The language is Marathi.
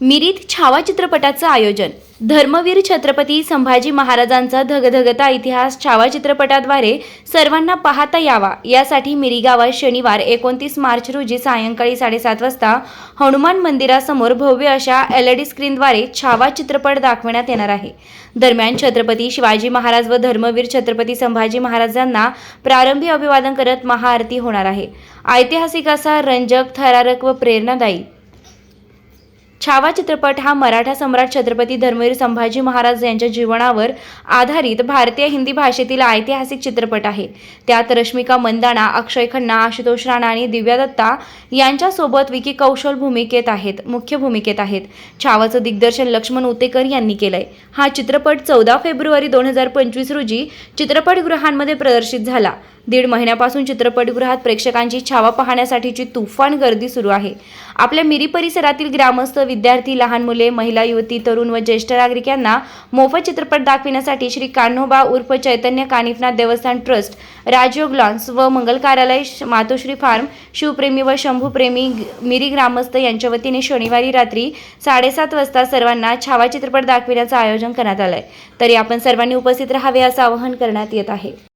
मिरीत छावा चित्रपटाचं आयोजन. धर्मवीर छत्रपती संभाजी महाराजांचा धगधगता इतिहास छावा चित्रपटाद्वारे सर्वांना पाहता यावा. यासाठी मिरी गावात शनिवार एकोणतीस मार्च रोजी सायंकाळी साडेसात वाजता हनुमान मंदिरासमोर भव्य अशा एल ई डी स्क्रीनद्वारे छावा चित्रपट दाखवण्यात येणार आहे. दरम्यान छत्रपती शिवाजी महाराज व धर्मवीर छत्रपती संभाजी महाराजांना प्रारंभी अभिवादन करत महाआरती होणार आहे. ऐतिहासिक असा रंजक थरारक व प्रेरणादायी छावा चित्रपट हा मराठा सम्राट छत्रपती धर्मवीर संभाजी महाराज यांच्या जीवनावर आधारित भारतीय हिंदी भाषेतील ऐतिहासिक चित्रपट आहे. त्यात रश्मिका मंदाना अक्षय खन्ना आशुतोष राणा आणि दिव्या दत्ता यांच्यासोबत विकी कौशल भूमिकेत आहेत मुख्य भूमिकेत आहेत. छावाचं दिग्दर्शन लक्ष्मण उतेकर यांनी केलंय. हा चित्रपट चौदा फेब्रुवारी दोन हजार पंचवीस रोजी चित्रपटगृहांमध्ये प्रदर्शित झाला. दीड महिन्यापासून चित्रपटगृहात प्रेक्षकांची छावा पाहण्यासाठीची तुफान गर्दी सुरू आहे. आपल्या मिरी परिसरातील ग्रामस्थ विद्यार्थी लहान मुले महिला युवती तरुण व ज्येष्ठ नागरिक यांना मोफत चित्रपट दाखविण्यासाठी श्री कान्होबा उर्फ चैतन्य कानिफनाथ देवस्थान ट्रस्ट राजयोग लॉन्स व मंगल कार्यालय मातोश्री फार्म शिवप्रेमी व शंभूप्रेमी मिरी ग्रामस्थ यांच्या वतीने शनिवारी रात्री साडेसात वाजता सर्वांना छावा चित्रपट दाखविण्याचं आयोजन करण्यात आलंय. तरी आपण सर्वांनी उपस्थित राहावे असं आवाहन करण्यात येत आहे.